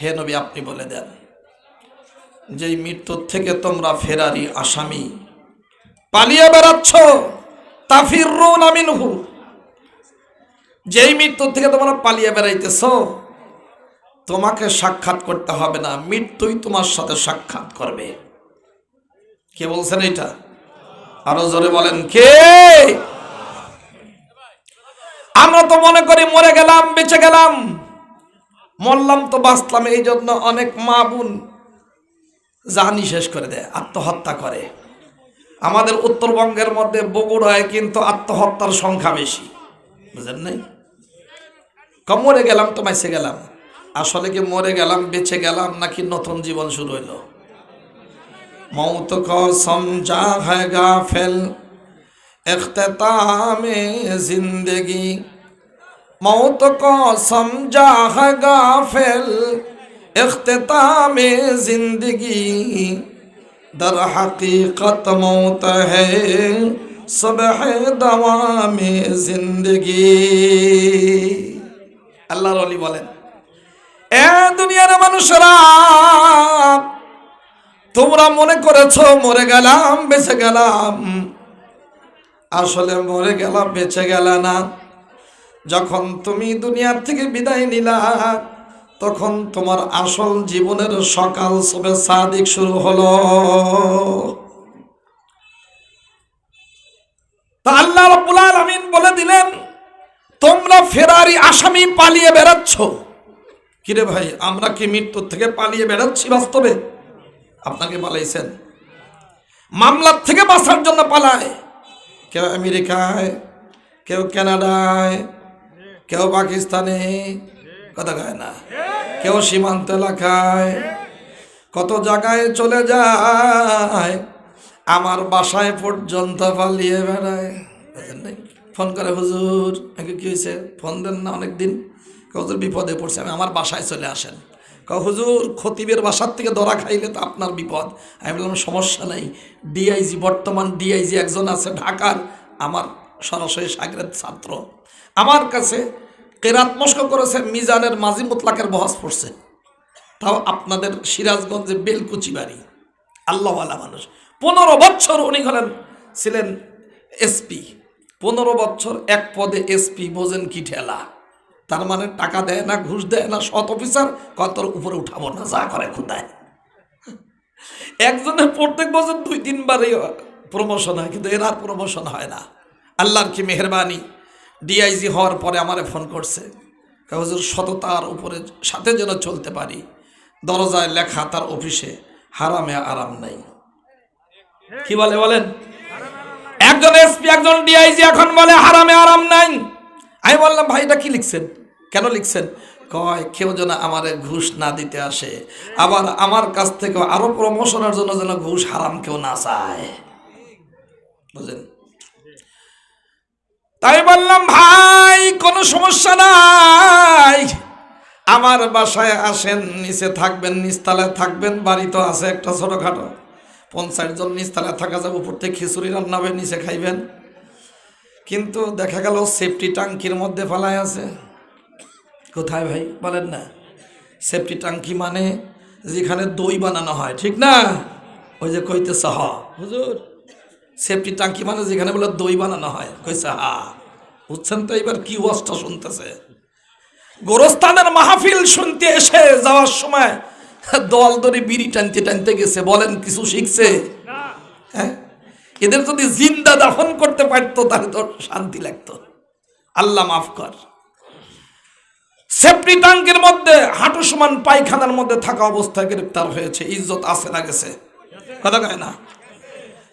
হে নবী, আপনি বলে দেন, যেই মৃত্যুর থেকে তোমরা ফেরারি আসামি, পালিয়ে বেড়াচ্ছ তাফির মিনহু যেই মৃত্যুর থেকে তোমরা পালিয়ে বেড়াইতেছ, তোমাকে সাক্ষাৎ করতে হবে না, মৃত্যুই তোমার সাথে সাক্ষাৎ করবে। কে বলছেন এটা? আরও জোরে বলেন, কে? আমরা তো মনে করি মরে গেলাম, বেঁচে গেলাম। মরলাম তো বাঁচলাম এই জন্য অনেক মা বোন জাহানি শেষ করে দেয়, আত্মহত্যা করে। আমাদের উত্তরবঙ্গের মধ্যে বগুড়ায় কিন্তু আত্মহত্যার সংখ্যা বেশি। বুঝলেন নাই? মরে গেলাম তো মাইসে গেলাম। আসলে কি মরে গেলাম, বেঁচে গেলাম, নাকি নতুন জীবন শুরু হইল? মৌত কসম যা হ্যাঁ গাফেল এখতামে জিন্দেগি मौत को समझा है गाफिल इख्तिताम जिंदगी दर हकीकत मौत है सुबह दवाम जिंदगी আল্লাহর অলি বলেন এ দুনিয়ার মানুষরা তোমরা মনে করেছো মরে গেলাম বেঁচে গেলাম আসলে মরে গেলাম বেঁচে গেল না যখন তুমি দুনিয়ার থেকে বিদায় নিলা, তখন তোমার আসল জীবনের সকাল সবে সাদিক শুরু হলো। আল্লাহ রাব্বুল আলামিন বলে দিলেন, তোমরা ফেরারি আসামি পালিয়ে বেড়াচ্ছ। কিরে ভাই, আমরা কি মৃত্যুর থেকে পালিয়ে বেড়াচ্ছি বাস্তবে? আপনাকে পালাইছেন। মামলার থেকে বাঁচার জন্য পালায়। কেউ আমেরিকায়, কেউ কানাডায় কেউ পাকিস্তানে, কথা কয় না। কেউ সীমান্ত এলাকায় কত জায়গায় চলে যায়, আমার বাসায় পর্যন্ত পালিয়ে বেড়ায়। ফোন করে, হুজুর, আগে কি হয়েছে ফোন দেন না অনেক দিন হুজুর, বিপদে পড়ছে, আমি আমার বাসায় চলে আসেন। হুজুর, খতিবের বাসার থেকে ধরা খাইলে তো আপনার বিপদ। আমি বললাম, সমস্যা নাই। ডিআইজি, বর্তমান ডিআইজি একজন আছে ঢাকার, আমার সরাসরি সাগরের ছাত্র। আমার কাছে কেরাত মস্ক করেছে, মিজানের মাঝি মুতলাকের বহাস পড়ছে। তাও আপনাদের সিরাজগঞ্জে বেলকুচি বাড়ি। আল্লাহওয়ালা মানুষ। পনেরো বছর উনি হলেন, ছিলেন এসপি। পনেরো বছর এক পদে এসপি, বোঝেন কি ঠেলা। তার মানে টাকা দেয় না, ঘুষ দেয় না, সৎ অফিসার, কতর উপরে উঠাবো না, যা করে খুদায়। একজনের প্রত্যেক বছর দুই তিনবারই প্রমোশন হয়, কিন্তু এর আর প্রমোশন হয় না। আল্লাহর কি মেহরবানি? ডিআইজি হওয়ার পরে আমারে ফোন করছে। কয়, হুজুর সততার উপরে সাথে যেন চলতে পারি। দরজায় লেখা তার অফিসে হারামে আরাম নাই। কি বলে বলেন? একজন এসপি একজন ডিআইজি এখন বলে হারামে আরাম নাই। আমি বললাম ভাই এটা কি লিখছেন? কেন লিখছেন? কয় কেউ যেন আমার ঘুষ না দিতে আসে। আবার আমার কাছ থেকে আরও প্রমোশনের জন্য যেন ঘুষ হারাম কেউ না চায়। বুঝলেন? তাই বললাম, ভাই, কোনো সমস্যা নাই। আমার বাসায় আসেন, নিচে থাকবেন, নিচতলায় থাকবেন, বাড়ি তো আছে একটা ছোটোখাটো। পঞ্চাশ জন নিচতলায় থাকা যাবে, উপর থেকে খিচুড়ি রান্না হবে, নিচে খাইবেন। কিন্তু দেখা গেল সেফটি ট্যাঙ্কির মধ্যে ফেলায় আছে। কোথায় ভাই? বলেন না। সেফটি ট্যাঙ্কি মানে যেখানে দই বানানো হয়, ঠিক না? ওই যে কইতেছে, হ। হুজুর সেফটি ট্যাঙ্কি মানে যেখানে বলে দই বানানো হয়। কইছে হা। বুঝছেন তো এবার কি ওয়াজটা শুনতেছে? গোরস্থানের মাহফিল শুনতে এসে যাওয়ার সময় দল ধরে বিড়ি টানতে টানতে গেছে। বলেন কিছু শিখছে? হ্যাঁ? এদের যদি জিন্দা দাফন করতে পারতো তাহলে তো শান্তি লাগতো। আল্লাহ মাফ কর। সেফটি ট্যাঙ্কের মধ্যে হাঁটু সমান পায়খানার মধ্যে থাকা অবস্থায় গ্রেপ্তার হয়েছে। ইজ্জত আছে না গেছে? কথা কয় না?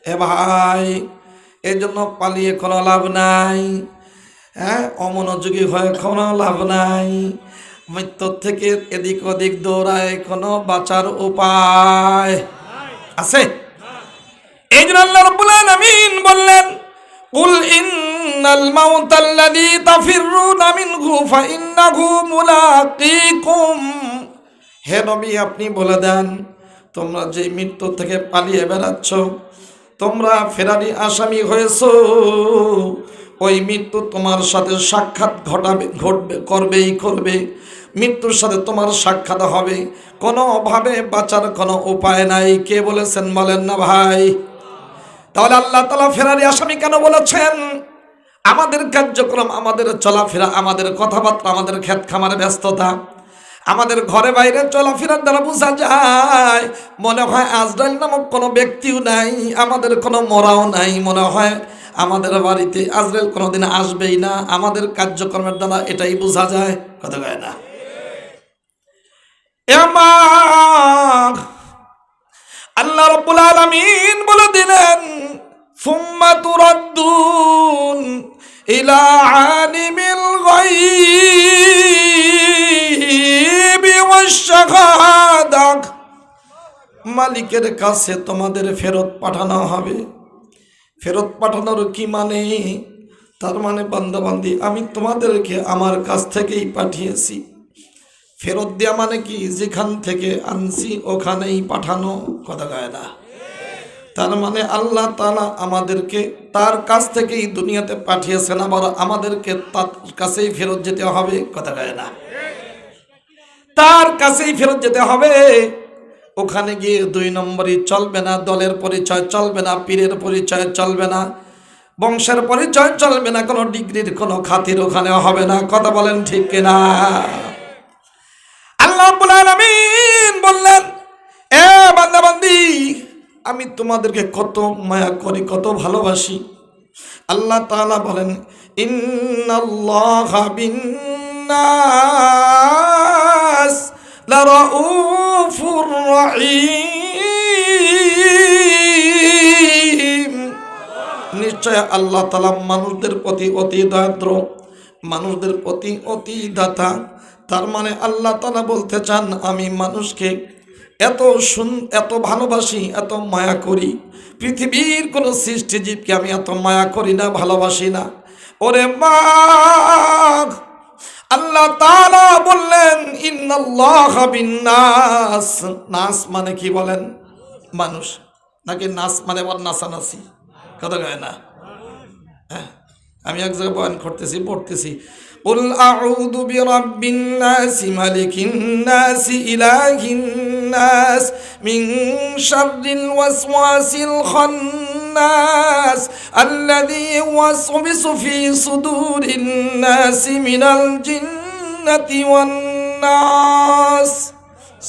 এ ভাই এই জন্য পালিয়ে কোনো লাভ নাই। হ্যাঁ অমনোযোগী হয়ে কোনো লাভ নাই। মৃত্যুর থেকে এদিক ওদিক দৌড়ায় কোনো বাঁচার উপায় আছে? এই জন্য আল্লাহ রাব্বুল আলামিন বললেন হে নবী, আপনি বলে দেন, তোমরা যে মৃত্যু থেকে পালিয়ে বেড়াচ্ছ তোমরা ফেরারি আসামি হয়েছো। ওই মৃত্যু তোমার সাথে সাক্ষাৎ ঘটাবে, ঘটবে, করবেই করবে। মৃত্যুর সাথে তোমার সাক্ষাৎ হবে। কোনোভাবে বাঁচার কোনো উপায় নাই। কে বলেছেন বলেন না ভাই? তাহলে আল্লাহ তালা ফেরারি আসামি কেন বলেছেন? আমাদের কার্যক্রম, আমাদের চলাফেরা, আমাদের কথাবার্তা, আমাদের ক্ষেত ব্যস্ততা আমাদের ঘরে বাইরে চলাফেরার দ্বারা বোঝা যায়, মনে হয় আজরাইল নামক কোনো ব্যক্তিও নাই, আমাদের কোনো মরাও নাই, মনে হয় আমাদের বাড়িতে আজরাইল কোনোদিন আসবেই না, আমাদের কার্যক্রমের দ্বারা এটাই বোঝা যায়, কথা কয় না। আল্লাহ রব্বুল আলামিন বলে দিলেন, সুম্মা তুরাদ্দুন ইলা আলিমিল মালিকের কাছে তোমাদের ফেরত পাঠানো হবে। ফেরত পাঠানোর কি মানে? তার মানে বান্দাবান্দি, আমি তোমাদেরকে আমার কাছ থেকেই পাঠিয়েছি। ফেরত দেওয়া মানে কি? যেখান থেকে আনছি, ওখানেই পাঠানো। কথা গায় না। তার মানে আল্লাহ তালা আমাদেরকে তার কাছ থেকেই দুনিয়াতে পাঠিয়েছেন, আবার আমাদেরকে তার কাছেই ফেরত যেতে হবে। কথা গায় না। তার কাছেই ফেরত যেতে হবে। ওখানে গিয়ে দুই নম্বরই চলবে না, দলের পরিচয় চলবে না, পীরের পরিচয় চলবে না, বংশের পরিচয় চলবে না, কোনো ডিগ্রির, কোনো খাতির ওখানে হবে না। কথা বলেন ঠিক কিনা? আল্লাহ বললেন, এ বান্দাবান্দি, আমি তোমাদেরকে কত মায়া করি, কত ভালোবাসি। আল্লাহ তাআলা বলেন, ইন্নাল্লাহা বিন্নাস লারাউফুর রহিম। নিশ্চয় আল্লাহ তালা মানুষদের প্রতি অতি দয়াদ্র, মানুষদের প্রতি অতি দাতা। তার মানে আল্লাহ তালা বলতে চান, আমি মানুষকে এত সুন, এত ভালোবাসি, এত মায়া করি। পৃথিবীর কোনো সৃষ্টিজীবকে আমি এত মায়া করি না, ভালোবাসি না। ওরে মা! আল্লাহ তাআলা বললেন ইন্নাল্লাহ বিন্নাস। নাস মানে কি বলেন? মানুষ। নাকি নাস মানে আবার নাসানাসি? কথা কয় না। হ্যাঁ, আমি এক জায়গায় বয়ান করতেছি পড়তেছি। قل أعوذ برب الناس ملك الناس إله الناس من شر الوسواس الخناس الذي يوسوس في صدور الناس من الجنة والناس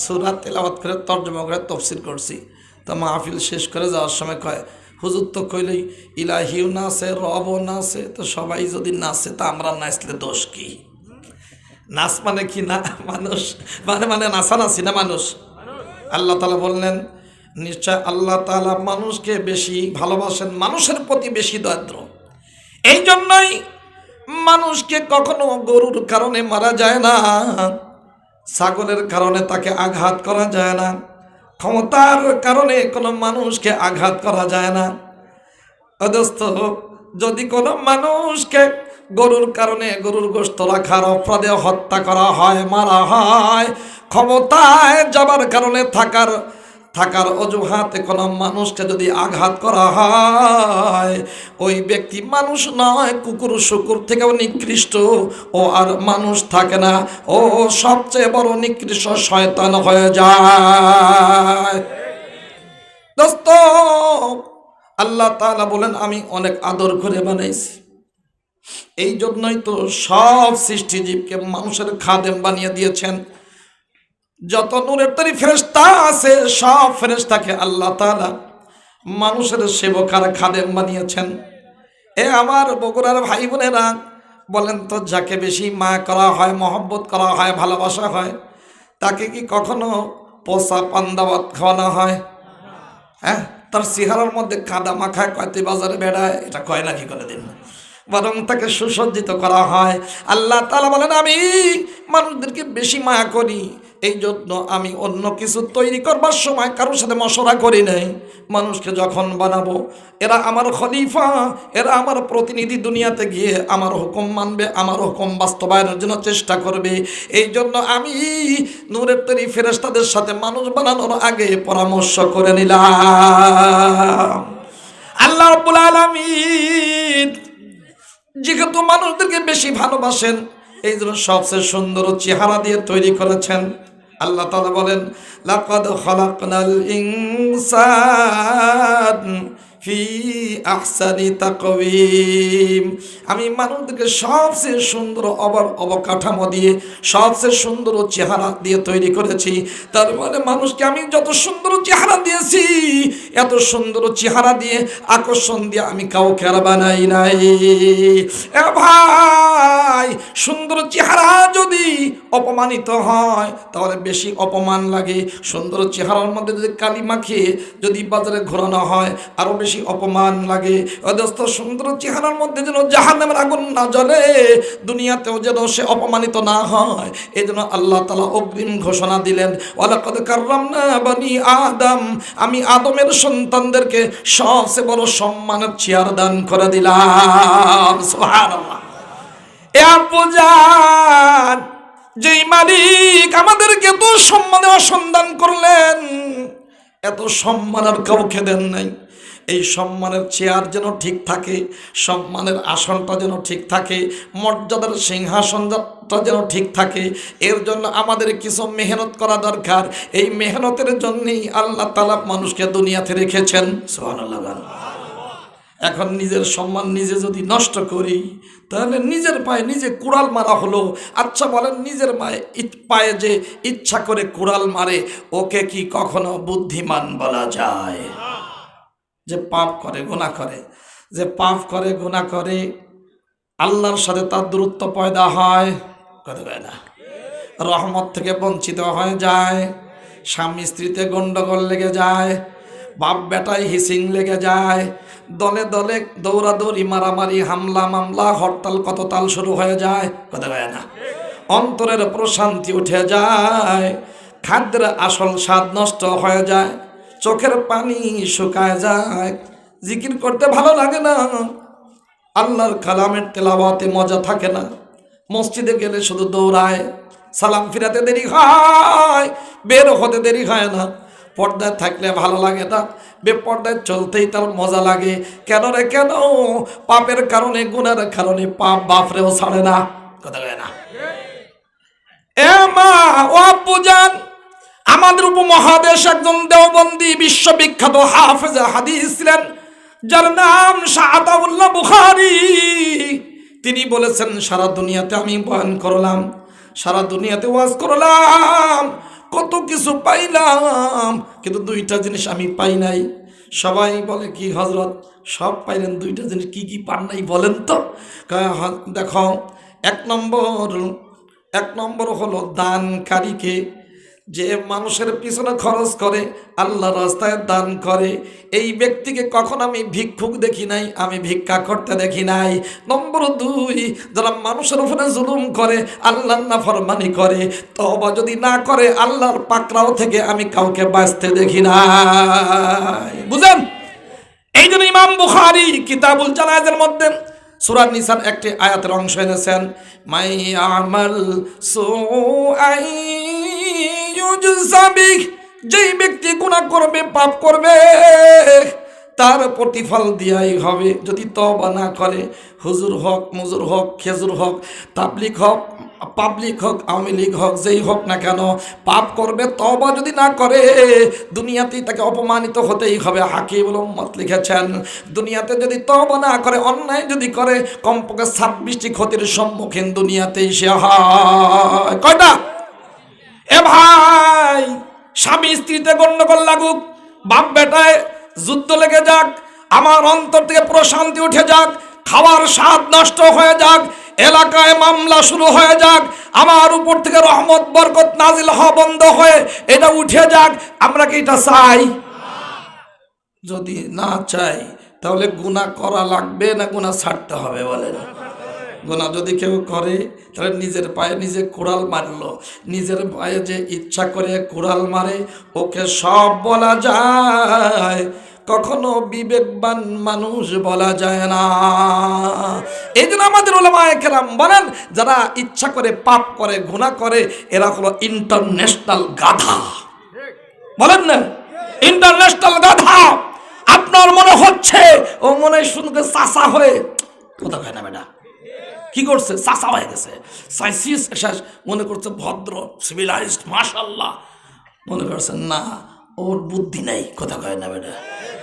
সুরা তেলাওয়াত করে তর্জমা করে তফসিল করছি তা মাহফিল শেষ করে যাওয়ার সময় কয় হুজুর তো কইলেই ইলাহিও নাচে রবও নাচে তো সবাই যদি নাচে তা আমরা নাচলে দোষ কি? নাচ মানে কি না? মানুষ মানে মানে নাচানাচি না মানুষ? আল্লাহ তালা বললেন, নিশ্চয় আল্লাহ তালা মানুষকে বেশি ভালোবাসেন, মানুষের প্রতি বেশি দরিদ্র। এই জন্যই মানুষকে কখনো গরুর কারণে মারা যায় না, ছাগলের কারণে তাকে আঘাত করা যায় না। ক্ষমতার কারণে কোনো মানুষকে আঘাত করা যায় না। অদস্ত যদি কোনো মানুষকে গরুর কারণে গরুর গোস্ত রাখার অপরাধে হত্যা করা হয়, মারা হয়, ক্ষমতায় যাবার কারণে থাকার থাকার অজুহাতে কোনো মানুষকে যদি আঘাত করা হয়, ওই ব্যক্তি মানুষ নয়, কুকুর শুকুর থেকেও নিকৃষ্ট। ও আর মানুষ থাকে না, ও সবচেয়ে বড় নিকৃষ্ট শয়তান হয়ে যায়। দোস্ত, আল্লাহ তাআলা বলেন, আমি অনেক আদর করে বানাইছি। এই জন্যই তো সব সৃষ্টিজীবকে মানুষের খাদেম বানিয়ে দিয়েছেন। যত নূরের তরি ফেরেস্তা আছে, সব ফেরেস্তাকে আল্লাহ তালা মানুষের সেবকার খাদেম বানিয়েছেন। এ আমার বগুড়ার ভাই বোনেরা, বলেন তো, যাকে বেশি মা করা হয়, মহব্বত করা হয়, ভালোবাসা হয়, তাকে কি কখনো পোষা পান্দাবাদ খাওয়ানো হয়? হ্যাঁ তার চেহারার মধ্যে কাদা মাখায় কয়তে বাজারে বেড়ায়, এটা কয় নাকি করে দিন? বরং তাকে সুসজ্জিত করা হয়। আল্লাহ তালা বলেন, আমি মানুষদেরকে বেশি মায়া করি এই জন্য আমি অন্য কিছু তৈরি করবার সময় কারোর সাথে মশলা করি নাই। মানুষকে যখন বানাবো, এরা আমার খলিফা, এরা আমার প্রতিনিধি দুনিয়াতে গিয়ে আমার হুকুম মানবে, আমার হুকুম বাস্তবায়নের জন্য চেষ্টা করবে। এই জন্য আমি নূরের তৈরি ফেরেস্তাদের সাথে মানুষ বানানোর আগে পরামর্শ করে নিলাম। আল্লাহ রব্বুল যেহেতু মানুষদেরকে বেশি ভালোবাসেন এই জন্য সবচেয়ে সুন্দর চেহারা দিয়ে তৈরি করেছেন। আল্লাহ তালা বলেন, লাকাদ খলাকনাল ইনসান আমি মানুষদেরকে সবচেয়ে সুন্দর অবর অবকাঠামো দিয়ে, সবচেয়ে সুন্দর চেহারা দিয়ে তৈরি করেছি। তার মানে মানুষকে আমি যত সুন্দর চেহারা দিয়েছি, এত সুন্দর চেহারা দিয়ে আকর্ষণ দিয়ে আমি কাউকে আর বানাই নাই। এ ভাই! সুন্দর চেহারা যদি অপমানিত হয়, তাহলে বেশি অপমান লাগে। সুন্দর চেহারার মধ্যে যদি কালি মাখিয়ে যদি বাজারে ঘোরানো হয়, আরও বেশি অপমান লাগে। অদস্ত সুন্দর চেহারার মধ্যে যেন জাহান্নামের আগুন না জ্বলে, দুনিয়াতেও যেন সে অপমানিত না হয়। এই জন্য আল্লাহ তালা অগ্রিম ঘোষণা দিলেন বানি আদম। আমি আদমের সন্তানদেরকে সবচেয়ে বড় সম্মানের চেয়ার দান করে দিলাম। সুবহানাল্লাহ। এ আব্বুজান যেই মালিক আমাদেরকে এত সম্মানে অসন্ধান করলেন, এত সম্মান আর কাউকে দেন নাই। এই সম্মানের চেয়ার যেন ঠিক থাকে, সম্মানের আসনটা যেন ঠিক থাকে, মর্যাদার সিংহাসনটা যেন ঠিক থাকে, এর জন্য আমাদের কিছু মেহনত করা দরকার। এই মেহনতের জন্যই আল্লাহ তালা মানুষকে দুনিয়াতে রেখেছেন। সোহানুল্লাহ এখন নিজের সম্মান নিজে যদি নষ্ট করি, তাহলে নিজের পায়ে নিজে কুড়াল মারা হলো। আচ্ছা বলেন, নিজের ইচ- পায়ে যে ইচ্ছা করে কুড়াল মারে, ওকে কি কখনো বুদ্ধিমান বলা যায়? যে পাপ করে গুণা করে। যে পাপ করে গুণা করে, আল্লাহর সাথে তার দূরত্ব পয়দা হয়, কথা কয় না? রহমত থেকে বঞ্চিত হয়ে যায়, স্বামী স্ত্রীতে গন্ডগোল লেগে যায় বাপ বেটায় হিসিং লেগে যায় দলে দলে দৌড়াদৌড়ি, মারামারি, হামলা, মামলা, হরতাল কততাল শুরু হয়ে যায়? কথা কয় না। অন্তরের প্রশান্তি উঠে যায়, খাদ্যের আসল স্বাদ নষ্ট হয়ে যায়, চোখের পানি শুকায় যায়। জিকির করতে ভালো লাগে না। আল্লাহর কালামের তেলাওয়াতে মজা থাকে না। মসজিদে গেলে শুধু দৌড়ায়, সালাম ফিরাতে দেরি হয়, বের হতে দেরি হয় না। পর্দায় থাকলে ভালো লাগে না। বেপর্দায় চলতেই তার মজা লাগে। কেন রে, কেন? পাপের কারণে গুণের কারণে পাপ বাপরেও ছাড়ে না। কথা কয় না। আমাদের উপমহাদেশ একজন দেওবন্দি বিশ্ববিখ্যাত হাফেজ হাদিস ছিলেন, যার নাম শাহাদাউল্লাহ বুখারি। তিনি বলেছেন, সারা দুনিয়াতে আমি বয়ান করলাম, সারা দুনিয়াতে ওয়াজ করলাম কত কিছু পাইলাম, কিন্তু দুইটা জিনিস আমি পাই নাই। সবাই বলে কি হজরত সব পাইলেন, দুইটা জিনিস কি কি পান নাই বলেন তো? দেখো, এক নম্বর এক নম্বর হলো দানকারীকে যে মানুষের পিছনে খরচ করে, আল্লাহ রাস্তায় দান করে, এই ব্যক্তিকে কখন আমি ভিক্ষুক দেখি নাই, আমি ভিক্ষা করতে দেখি নাই। নম্বর দুই, যারা মানুষের উপরে জুলুম করে আল্লাহ না ফরমানি করে তবা যদি না করে, আল্লাহর পাকড়াও থেকে আমি কাউকে বাঁচতে দেখি নাই। বুঝেন? এই জন্য ইমাম বুখারি কিতাবুল জানাজের মধ্যে সুরার নিসান একটি আয়াতের অংশ এনেছেন, মাই আমাল সুআই ইউজসাবিহ যেই ব্যক্তি গুনাহ করবে, পাপ করবে, তার প্রতিফল দিয়াই হবে। যদি তবা না করে, হুজুর হক, মুজুর হক, খেজুর হক তাবলিক হক, পাবলিক হোক, আওয়ামী লীগ হোক, যেই হোক না কেন, পাপ করবে তবা যদি না করে, দুনিয়াতেই তাকে অপমানিত হতেই হবে। হাকিবুল উম্মত লিখেছেন, দুনিয়াতে যদি তবা না করে, অন্যায় যদি করে, কমপক্ষে ছাব্বিশটি ক্ষতির সম্মুখীন দুনিয়াতেই সে হয়। কয়টা? এ ভাই, স্বামী স্ত্রীতে গন্ডগোল লাগুক, বাপ বেটায় যুদ্ধ লেগে যাক, আমার অন্তর থেকে প্রশান্তি উঠে যাক, খাওয়ার স্বাদ নষ্ট হয়ে যাক, এলাকায় মামলা শুরু হয়ে যাক, আমার উপর থেকে রহমত, বরকত নাজিল হওয়া বন্ধ হয়ে এটা উঠে যাক, আমরা কি এটা চাই? যদি না চাই, তাহলে গুণা করা লাগবে না গুণা ছাড়তে হবে বলে বলেন। গোনা যদি কেউ করে, তাহলে নিজের পায়ে নিজে কোড়াল মারলো। নিজের পায়ে যে ইচ্ছা করে কোড়াল মারে, ওকে সব বলা যায়। কখনো বিবেকবান মানুষ বলা যায় না। এই জন্য আমাদের ওলামায়ে কেরাম বলেন, যারা ইচ্ছা করে পাপ করে গুণা করে, এরা হলো ইন্টারন্যাশনাল গাধা। বলেন না? ইন্টারন্যাশনাল গাধা। আপনার মনে হচ্ছে, ও মনে শুনতে চাষা হয়ে। কথা না বেটা। কি করছে? চাষা হয়ে গেছে। সাইসিস মনে করছে ভদ্র সিভিলাইজড মাশাল্লাহ মনে করছে, না, ওর বুদ্ধি নাই। কথা কয় না বেটা।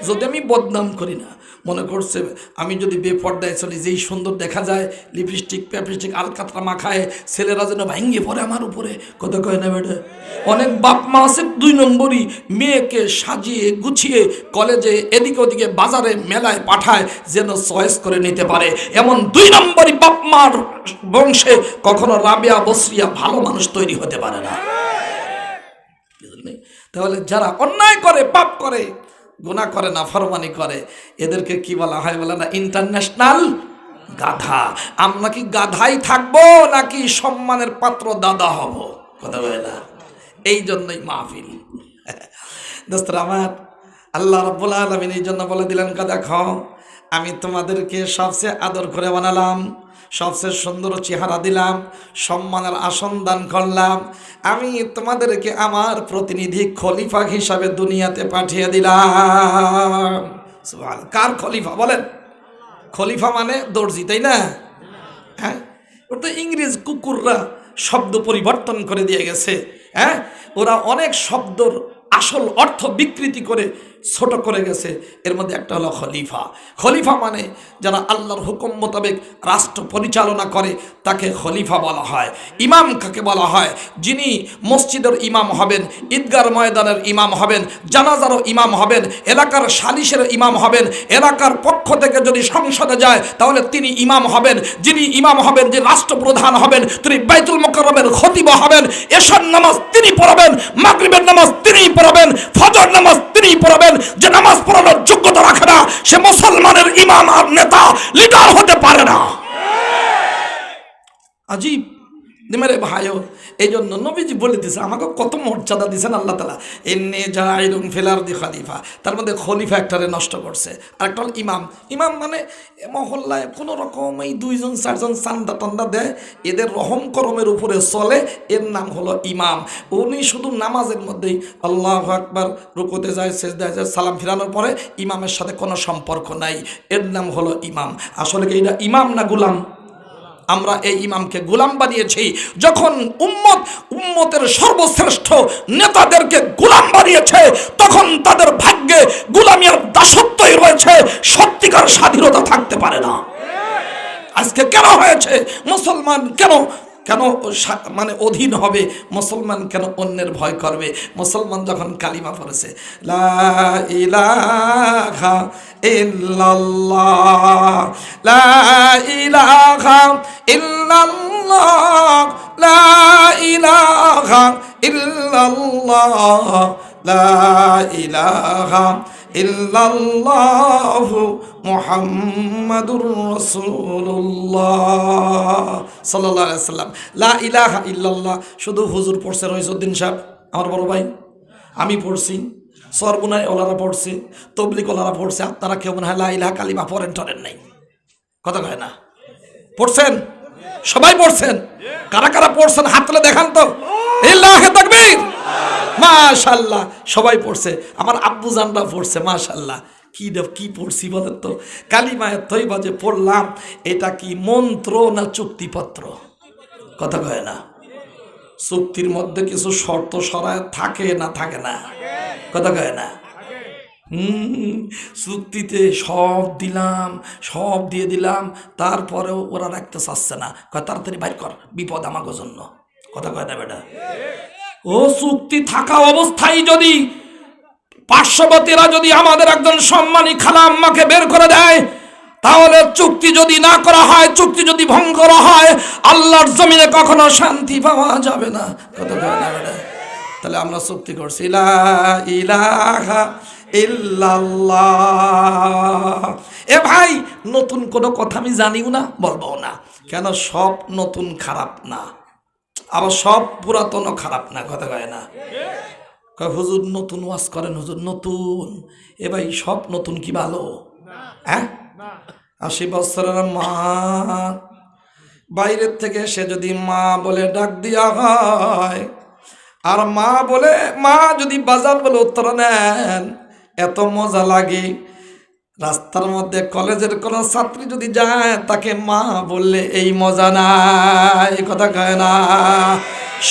যদি আমি বদনাম করি না, মনে করছে আমি যদি বেপর্দায় চলি, যেই সুন্দর দেখা যায় লিপস্টিক প্যাপস্টিক আলকাতরা মাখায়, ছেলেরা যেন ভাঙ্গে পড়ে আমার উপরে। কথা কয় না বেটা? অনেক বাপ মা আছে দুই নম্বরই, মেয়েকে সাজিয়ে গুছিয়ে কলেজে এদিকে ওদিকে বাজারে মেলায় পাঠায়, যেন চয়েস করে নিতে পারে। এমন দুই নম্বরই বাপ মার বংশে কখনো রাবিয়া, বসরিয়া ভালো মানুষ তৈরি হতে পারে না। তাহলে যারা অন্যায় করে, পাপ করে গুণা করে না ফরমানি করে। এদেরকে কি বলা হয় বলে না? ইন্টারন্যাশনাল গাধা। আমরা কি গাধাই থাকব নাকি সম্মানের পাত্র দাদা হব? কথা বলে না। এই জন্যই মাহফিল। দোস্তরা আমার আল্লাহ রব্বুল আলমিন এই জন্য বলে দিলেন কা দেখো আমি তোমাদেরকে সবচেয়ে আদর করে বানালাম। সবচেয়ে সুন্দর চেহারা দিলাম, সম্মানের আসন দান করলাম। আমি তোমাদেরকে আমার প্রতিনিধি খলিফা হিসাবে দুনিয়াতে পাঠিয়ে দিলাম। কার খলিফা বলেন? খলিফা মানে দর্জি, তাই না? হ্যাঁ? তো ইংরেজ কুকুররা শব্দ পরিবর্তন করে দিয়ে গেছে। হ্যাঁ? ওরা অনেক শব্দর আসল অর্থ বিকৃতি করে ছোট করে গেছে। এর মধ্যে একটা হলো খলিফা। খলিফা মানে যারা আল্লাহর হুকুম মোতাবেক রাষ্ট্র পরিচালনা করে, তাকে খলিফা বলা হয়। ইমাম কাকে বলা হয়? যিনি মসজিদের ইমাম হবেন, ঈদগার ময়দানের ইমাম হবেন, জানাজারও ইমাম হবেন, এলাকার সালিশের ইমাম হবেন, এলাকার পক্ষ থেকে যদি সংসদে যায়, তাহলে তিনি ইমাম হবেন। যিনি ইমাম হবেন যে রাষ্ট্রপ্রধান হবেন, তিনি বাইতুল মোকরমের খতিব হবেন, এশার নামাজ তিনি পড়াবেন, মাগরিবের নামাজ তিনিই পড়াবেন, ফজর নামাজ তিনিই পড়াবেন যে নামাজ পড়ানোর যোগ্যতা রাখে না, সে মুসলমানের ইমাম আর নেতা লিডার হতে পারে না। আজীব মেরে ভাইও এই জন্য নবীজি বলে দিছে, আমাকে কত মর্যাদা দিছেন আল্লাহ তালা এনে জাইরুম ফেলার দি খলিফা। তার মধ্যে খলিফা একটারে নষ্ট করছে আর একটা হল ইমাম। ইমাম মানে মহল্লায় কোনো রকম এই দুইজন, চারজন চান্দা টান্দা দেয়, এদের রহম করমের উপরে চলে, এর নাম হলো ইমাম। উনি শুধু নামাজের মধ্যেই আল্লাহ আকবার রুকুতে যায় শেষ দেয় যায়, সালাম ফিরানোর পরে ইমামের সাথে কোনো সম্পর্ক নাই, এর নাম হলো ইমাম। আসলে কি এটা ইমাম না গুলাম? আমরা এই ইমামকে গোলাম বানিয়েছি। যখন উম্মত, উম্মতের সর্বশ্রেষ্ঠ নেতাদেরকে গুলাম বানিয়েছে, তখন তাদের ভাগ্যে গুলামিয়ার দাসত্বই রয়েছে। সত্যিকার স্বাধীনতা থাকতে পারে না। আজকে কেন হয়েছে? মুসলমান কেন কেন মানে অধীন হবে? মুসলমান কেন অন্যের ভয় করবে? মুসলমান যখন কালিমা পড়েছে ইল্লাল্লাহ লা ইলাহা লা ইলাহা শুধু হুজুর পড়ছে রইসুদ্দিন সাহেব, আমার বড় ভাই। আমি পড়ছি, সরবুনায় ওলারা পড়ছে তবলিক ওলারা পড়ছে আপনারা কেউ মনে হয় লা ইলাহা কালিমা পড়েন টরেন নাই। কথা কয় না। পড়ছেন? সবাই পড়ছেন? কারা কারা পড়ছেন? হাত তুলে দেখান তো। ইল্লাহে তাকবীর! মাশাল্লাহ সবাই পড়ছে। আমার আব্বু জানরা পড়ছে মাশাল্লাহ কি কি পড়ছি বলেন তো? কালিমায় তৈবা যে পড়লাম, এটা কি মন্ত্র না চুক্তিপত্র? কথা কয় না। চুক্তির মধ্যে কিছু শর্ত সরায় থাকে না থাকে না? কথা কয় না। চুক্তিতে সব দিলাম, সব দিয়ে দিলাম, তারপরেও ওরা রাখতে চাচ্ছে না। কয়, তাড়াতাড়ি বাইর কর, বিপদ আমাকে জন্য। কথা কয় না বেটা? ও চুক্তি থাকা অবস্থায় যদি পার্শ্ববর্তীরা যদি আমাদের একজন সম্মানী খালা আম্মাকে বের করে দেয়, তাহলে চুক্তি যদি না করা হয়, চুক্তি যদি ভঙ্গ করা হয়, আল্লাহর জমিনে কখনো শান্তি পাওয়া যাবে না। তাহলে আমরা চুক্তি করছি এ ভাই, নতুন কোনো কথা আমি জানিও না, বলব না। কেন সব নতুন খারাপ না? আবার সব পুরাতনও খারাপ না, কথা কয় না। হুজুর নতুন ওয়াজ করেন, হুজুর নতুন। এ ভাই সব নতুন কি ভালো? হ্যাঁ? আশি বছরের মা, বাইরের থেকে সে যদি মা বলে ডাক দিয়া হয়, আর মা বলে, মা যদি বাজার বলে উত্তর নেন, এত মজা লাগে। রাস্তার মধ্যে কলেজের কোনো ছাত্রী যদি যায়, তাকে মা বললে, এই মজা না এই কথা কয় না।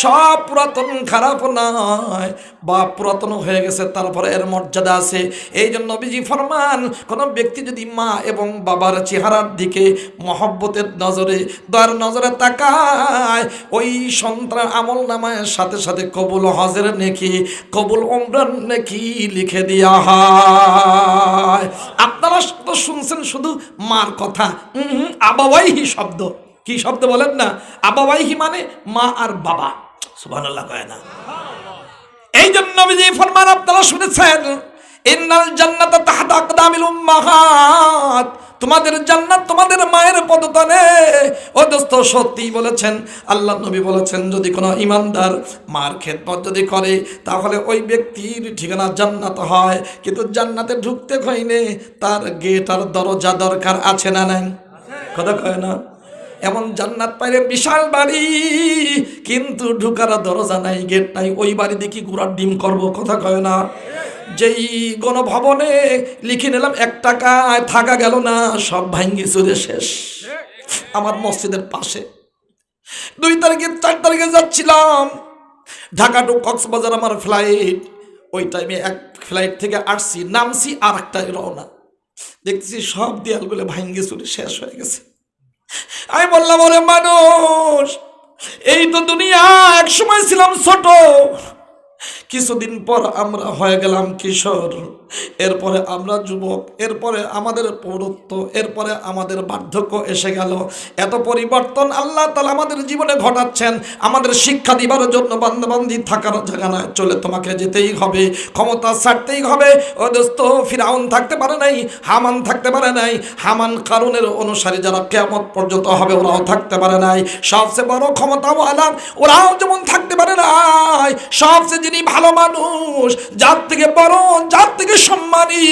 সব পুরাতন খারাপ নয়। বা পুরাতন হয়ে গেছে তারপরে এর মর্যাদা আছে। এই জন্য বিজি ফরমান কোনো ব্যক্তি যদি মা এবং বাবার চেহারার দিকে মহব্বতের নজরে দয়ার নজরে তাকায় ওই সন্তান আমল নামায়ের সাথে সাথে কবুল হজের নেকি কবুল ওমরান নেকি লিখে দেওয়া হয়। আপনারা তো শুনছেন শুধু মার কথা। উম, আবাবাইহি শব্দ। কি শব্দ বলেন না? আবাবাইহি মানে মা আর বাবা। সুবহানাল্লাহ কয় না। এই জন্য বিজি ফরমান আপনারা শুনেছেন, ইন্নাল জান্নাতা আকদামিল উম্মাহাত। তোমাদের জান্নাত তোমাদের মায়ের পদতলে। ও দোস্ত বলেছেন, আল্লাহ নবী বলেছেন, যদি কোনো ইমানদার মার খেদমত যদি করে, তাহলে ওই ব্যক্তির ঠিকানা জান্নাত হয়। কিন্তু জান্নাতে ঢুকতে হইলে তার গেট আর দরজা দরকার আছে না নাই? কথা কয় না? এমন জান্নাত পাইলে বিশাল বাড়ি, কিন্তু ঢুকার দরজা নাই, গেট নাই, ওই বাড়ি দেখি গুড়ার ডিম করব, কথা কয় না। যেই গণভবনে লিখে নিলাম, এক টাকায় থাকা গেল না, সব ভাঙ্গি চুরে শেষ। আমার মসজিদের পাশে। দুই তারিখে, চার তারিখে যাচ্ছিলাম। ঢাকা টু কক্সবাজার আমার ফ্লাইট ওই টাইমে এক ফ্লাইট থেকে আসছি, নামছি আর একটা রওনা। দেখতেছি সব দেয়ালগুলো ভাঙ্গি চুরে শেষ হয়ে গেছে। আমি বললাম ওরে মানুষ এই তো দুনিয়া এক সময় ছিলাম ছোট। কিছুদিন পর আমরা হয়ে গেলাম কিশোর। এরপরে আমরা যুবক, এরপরে আমাদের পৌরত্ব, এরপরে আমাদের বার্ধক্য এসে গেল। এত পরিবর্তন আল্লাহ তালা আমাদের জীবনে ঘটাচ্ছেন। আমাদের শিক্ষা দিবার জন্য বান্ধবান্ধি থাকার জায়গায় চলে তোমাকে যেতেই হবে, ক্ষমতা ছাড়তেই হবে। ও দোস্ত, ফিরাউন থাকতে পারে নাই, হামান থাকতে পারে নাই। হামান কারণের অনুসারে যারা কেমন পর্যন্ত হবে, ওরাও থাকতে পারে নাই। সবচেয়ে বড় ক্ষমতাও আলাম ওরাও যেমন থাকতে পারে নাই, সবচেয়ে যিনি ভালো মানুষ, যার থেকে বড় যার থেকে সম্মানী।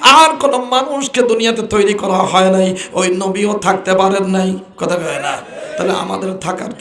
আর কোন মানুষকে দুনিয়াতে তৈরি করা হয় নাই, ওই নবীও থাকতে পারেন নাই। কথা কয় না? তাহলে আমাদের থাকার